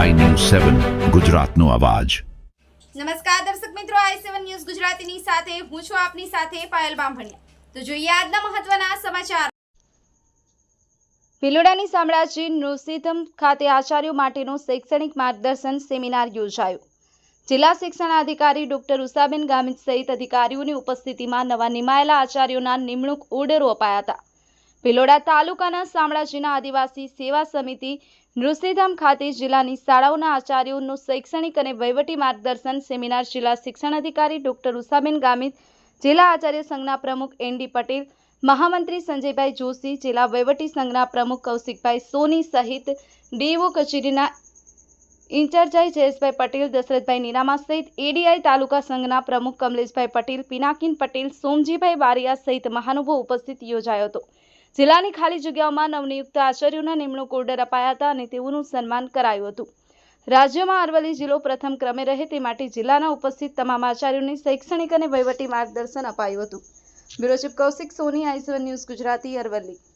સેવન, ગુજરાતનો અવાજ. નમસ્કાર દર્શક મિત્રો, આઈ સેવન ન્યૂઝ ગુજરાતીની સાથે હું છું આપની સાથે પાયલ બામભણિયા. તો જોઈએ આજના મહત્વના સમાચાર. ભિલોડાની શામળાજી નૃસિંહમ ખાતે આચાર્યો માટેનું શૈક્ષણિક માર્ગદર્શન સેમિનાર યોજાયું. જિલ્લા શિક્ષણ અધિકારી ડોક્ટર ઉષાબેન ગામિત સહિત અધિકારીઓની ઉપસ્થિતિમાં નવા નિમાયેલા આચાર્યોના નિમણૂક ઓર્ડરો અપાયા હતા. ભિલોડા તાલુકાના શામળાજીના આદિવાસી સેવા સમિતિ નૃસિંહધામ ખાતે જિલ્લાની શાળાઓના આચાર્યોનું શૈક્ષણિક અને વહીવટી માર્ગદર્શન સેમિનાર જિલ્લા શિક્ષણ અધિકારી ડોક્ટર ઉષાબેન ગામિત, જિલ્લા આચાર્ય સંઘના પ્રમુખ એનડી પટેલ, મહામંત્રી સંજયભાઈ જોશી, જિલ્લા વહીવટી સંઘના પ્રમુખ કૌશિકભાઈ સોની સહિત ડીઓ કચેરીના ઇન્ચાર્જાઈ જયેશભાઈ પટેલ, દશરથભાઈ નિરામા સહિત એડીઆઈ તાલુકા સંઘના પ્રમુખ કમલેશભાઈ પટેલ, પિનાકીન પટેલ, સોમજીભાઈ બારિયા સહિત મહાનુભાવ ઉપસ્થિત યોજાયો હતો. જિલ્લાની ખાલી જગ્યાઓમાં નવનિયુક્ત આચાર્યોના નિમણૂક ઓર્ડર અપાયા હતા અને તેઓનું સન્માન કરાયું હતું. રાજ્યમાં અરવલ્લી જિલ્લો પ્રથમ ક્રમે રહે તે માટે જિલ્લાના ઉપસ્થિત તમામ આચાર્યોને શૈક્ષણિક અને વહીવટી માર્ગદર્શન અપાયું હતું. બ્યુરો ચીફ કૌશિક સોની આઈસવન ન્યૂઝ ગુજરાતી, અરવલ્લી.